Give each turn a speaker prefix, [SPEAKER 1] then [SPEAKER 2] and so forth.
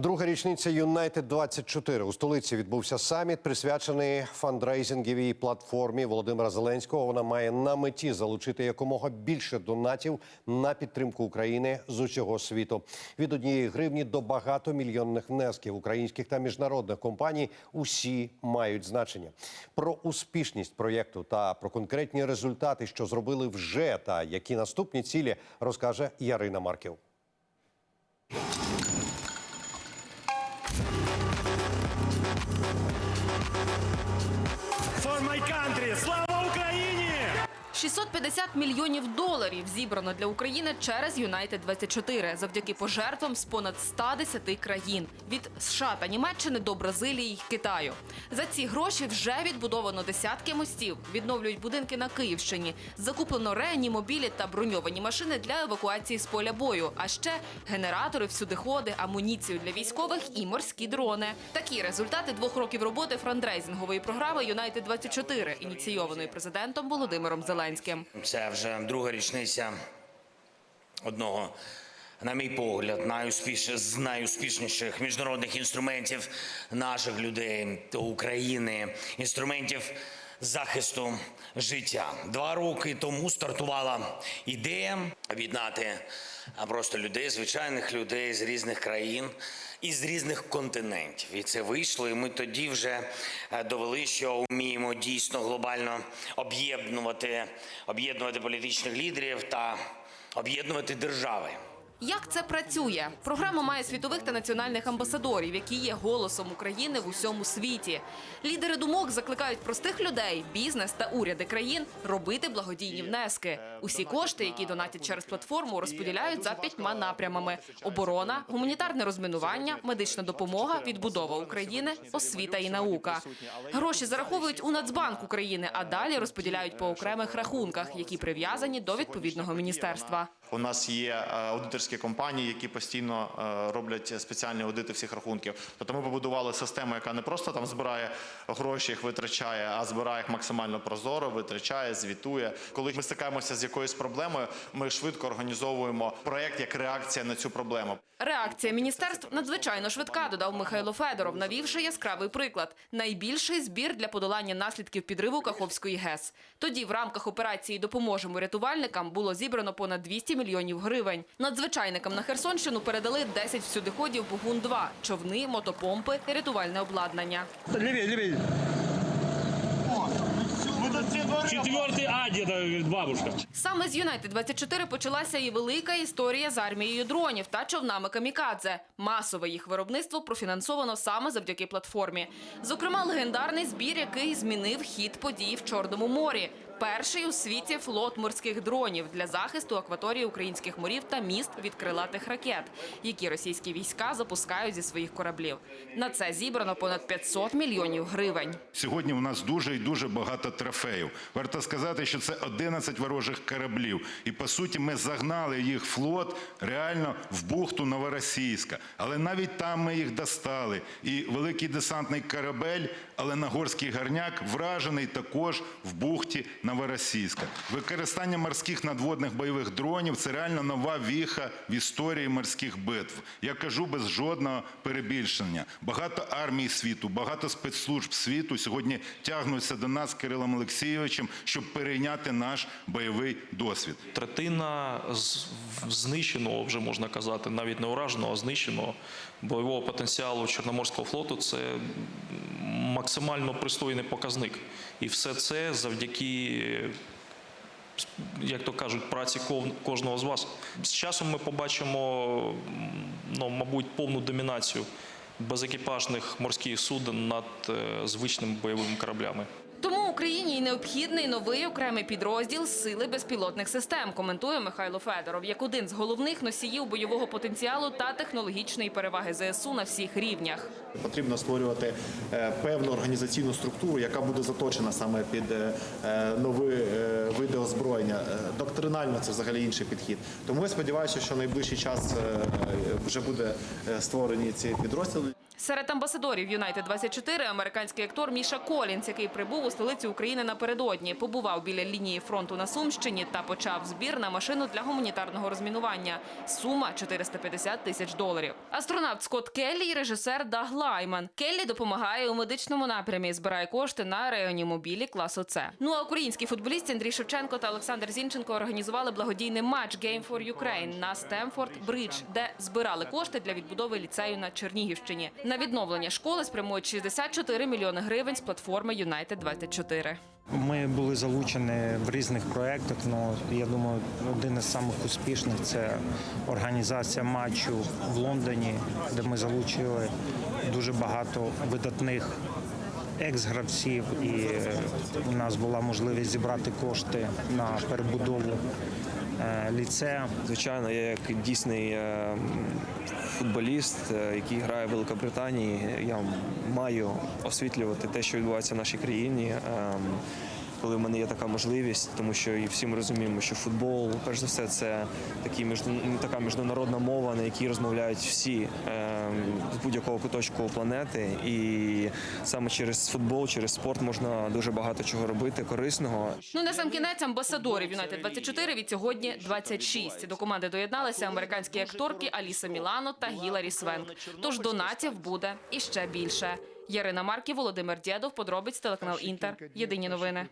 [SPEAKER 1] Друга річниця Юнайтед 24 у столиці відбувся саміт, присвячений фандрейзинговій платформі Володимира Зеленського. Вона має на меті залучити якомога більше донатів на підтримку України з усього світу. Від однієї гривні до багатомільйонних внесків українських та міжнародних компаній усі мають значення. Про успішність проєкту та про конкретні результати, що зробили вже, та які наступні цілі, розкаже Ярина Марків.
[SPEAKER 2] Country! Слава Україні!
[SPEAKER 3] 650 мільйонів доларів зібрано для України через Юнайтед 24 завдяки пожертвам з понад 110 країн від США та Німеччини до Бразилії й Китаю. За ці гроші вже відбудовано десятки мостів, відновлюють будинки на Київщині, закуплено реанімобілі та броньовані машини для евакуації з поля бою. А ще генератори, всюдиходи, амуніцію для військових і морські дрони. Такі результати двох років роботи франдрейзингової програми Юнайтед 24 ініційованої президентом Володимиром Зеленським.
[SPEAKER 4] Це вже друга річниця одного, на мій погляд, найуспіш... з найуспішніших міжнародних інструментів наших людей України, інструментів захисту життя. Два роки тому стартувала ідея об'єднати просто людей, звичайних людей з різних країн і з різних континентів. І це вийшло. І ми тоді вже е, довели, що вміємо дійсно глобально об'єднувати, об'єднувати політичних лідерів та об'єднувати держави.
[SPEAKER 3] Як це працює? Програма має світових та національних амбасадорів, які є голосом України в усьому світі. Лідери думок закликають простих людей, бізнес та уряди країн робити благодійні внески. Усі кошти, які донатять через платформу, розподіляють за п'ятьма напрямами: оборона, гуманітарне розмінування, медична допомога, відбудова України, освіта і наука. Гроші зараховують у Нацбанк України, а далі розподіляють по окремих рахунках, які прив'язані до відповідного міністерства.
[SPEAKER 5] У нас є е, аудиторські компанії, які постійно е, роблять спеціальні аудити всіх рахунків. Тобто ми побудували систему, яка не просто там збирає гроші, їх витрачає, а збирає їх максимально прозоро, витрачає, звітує. Коли ми стикаємося з якоюсь проблемою, ми швидко організовуємо проект як реакція на цю проблему.
[SPEAKER 3] Реакція міністерств надзвичайно швидка, додав Михайло Федоров, навівши яскравий приклад. Найбільший збір для подолання наслідків підриву Каховської ГЕС. Тоді в рамках операції Допоможемо рятувальникам було зібрано понад 200 мільйонів гривень. Надзвичайникам на Херсонщину передали 10 всюдиходів Бугун-2, човни, мотопомпи і рятувальне обладнання.
[SPEAKER 2] Левей, левей. Четвертый А где-то, бабушка.
[SPEAKER 3] Саме з Юнайтед 24 почалася і велика історія з армією дронів та човнами камікадзе. Масове їх виробництво профінансовано саме завдяки платформі. Зокрема, легендарний збір, який змінив хід подій в Чорному морі. Перший у світі флот морських дронів для захисту акваторії українських морів та міст від крилатих ракет, які російські війська запускають зі своїх кораблів. На це зібрано понад 500 мільйонів гривень.
[SPEAKER 6] Сьогодні у нас дуже і дуже багато трофеїв. Варто сказати, що це 11 ворожих кораблів. І по суті, ми загнали їх флот реально в бухту Новоросійська. Але навіть там ми їх достали. І великий десантний корабель, але Нагорський горняк вражений також в бухті Новоросійська. Використання морських надводних бойових дронів це реально нова віха в історії морських битв. Я кажу без жодного перебільшення. Багато армій світу, багато спецслужб світу сьогодні тягнуться до нас з Кирилом Олексійовичем, щоб перейняти наш бойовий досвід.
[SPEAKER 7] третина знищеного, вже можна казати, навіть не ураженого, а знищеного бойового потенціалу Чорноморського флоту це максимально пристойний показник. І все це завдяки, як то кажуть, праці кожного з вас. З часом ми побачимо, ну, мабуть, повну домінацію безекіпажних морських суден над е, звичними бойовими кораблями.
[SPEAKER 3] Україні й необхідний новий окремий підрозділ сили безпілотних систем, коментує Михайло Федоров, як один з головних носіїв бойового потенціалу та технологічної переваги ЗСУ на всіх рівнях.
[SPEAKER 5] Потрібно створювати е, певну організаційну структуру, яка буде заточена саме під е, е, нові види озброєння. Доктринально це взагалі інший підхід. Тому я сподіваюся, що найближчий час вже буде створені ці підрозділи.
[SPEAKER 3] Серед амбасадорів Юнайтед 24 американський актор Міша Колінс, який прибув у столицю України напередодні, побував біля лінії фронту на Сумщині та почав збір на машину для гуманітарного розмінування. Сума 450 тисяч доларів. Астронавт Скотт Келлі і режисер Даг Лайман. Келлі допомагає у медичному напрямі, збирає кошти на реанімобілі класу С. Ну а українські футболісти Андрій Шевченко та Олександр Зінченко організували благодійний матч Game for Ukraine на Стемфорд Бридж, де збирали кошти для відбудови ліцею на Чернігівщині. На відновлення школи спрямують 64 мільйони гривень з платформи Юнайтед 24
[SPEAKER 8] Ми були залучені в різних проєктах. Ну я думаю, один із самих успішних це організація матчу в Лондоні, де ми залучили дуже багато видатних екс-гравців, і у нас була можливість зібрати кошти на перебудову е, ліцею.
[SPEAKER 9] Звичайно, я як дійсний е, футболіст, е, який грає в Великобританії, я маю освітлювати те, що відбувається в нашій країні. Коли в мене є така можливість, тому що і всі ми розуміємо, що футбол, перш за все, це такі між, така міжнародна мова, на якій розмовляють всі е, з будь-якого куточку планети. І саме через футбол, через спорт можна дуже багато чого робити корисного.
[SPEAKER 3] Ну на сам кінець амбасадорів Юнайтед 24 від сьогодні 26. До команди доєдналися американські акторки Аліса Мілано та Гіларі Свенк. Тож донатів буде іще більше. Ярина Марків, Володимир Дєдов, подробиць телеканал Інтер. Єдині новини.